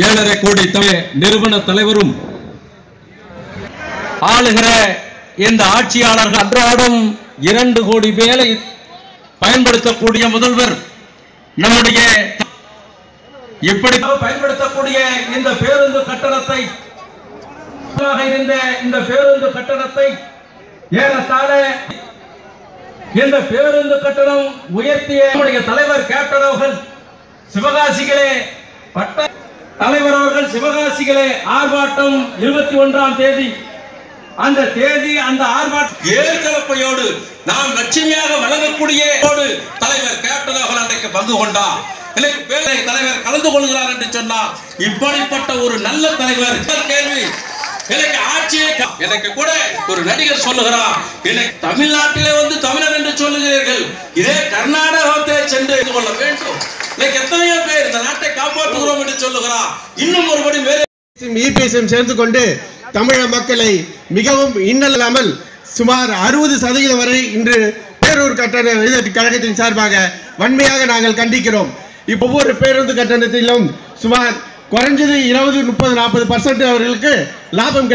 ஏழரை கோடி தமிழ் நிறுவன தலைவரும் ஆளுகிற இந்த ஆட்சியாளர்கள் அன்றாடம் இரண்டு கோடி பேரை பயன்படுத்தக்கூடிய முதல்வர் நம்முடைய இப்படி பயன்படுத்தக்கூடிய இந்த பேருந்து கட்டணத்தை இருந்த இந்த பேருந்து கட்டணத்தை ஏறத்தாழ இந்த பேருந்து கட்டணம் உயர்த்திய நம்முடைய தலைவர் கேப்டன் அவர்கள் சிவகாசிகளே சிவகாசிகளே ஆர்ப்பாட்டம் இருபத்தி ஒன்றாம் தேதி. அந்த தேதி அந்த ஆர்ப்பாட்டம் ஏற்கலப்பையோடு நாம் லட்சுமியாக வழங்கக்கூடிய தலைவர் கேப்டன் அவர்கள் அன்றைக்கு பங்கு கொண்டார் இன்னைக்கு தலைவர் கலந்து கொள்கிறார் என்று சொன்னார் இப்படிப்பட்ட ஒரு நல்ல தலைவர் கேள்வி. எனக்கு ஆட்சியே எனக்கு கூட ஒரு நடிகர் சொல்லுகிறார். எனக்கு தமிழ்நாட்டிலே வந்து தமிழர் என்று சொல்லுகிறீர்கள். இதே கர்நாடகத்தை சென்று கொள்ள வேண்டும். இன்னைக்கு எத்தனையோ பேர் இந்த நாட்டை வருவோம் என்று சொல்லுகிறார். இன்னும் ஒருபடி மேலே இபிஎஸ்எம் சேர்ந்து கொண்டு தமிழக மக்களை மிகவும் இன்னல்லாமல் சுமார் அறுபது சதவீதம் வரை இன்று பேரூர் கட்டண கழகத்தின் சார்பாக வன்மையாக நாங்கள் கண்டிக்கிறோம். இப்போ ஒவ்வொரு பேருந்து கட்டணத்திலும் சுமார் குறைஞ்சது இருபது முப்பது நாற்பது பர்சன்ட் அவர்களுக்கு லாபம்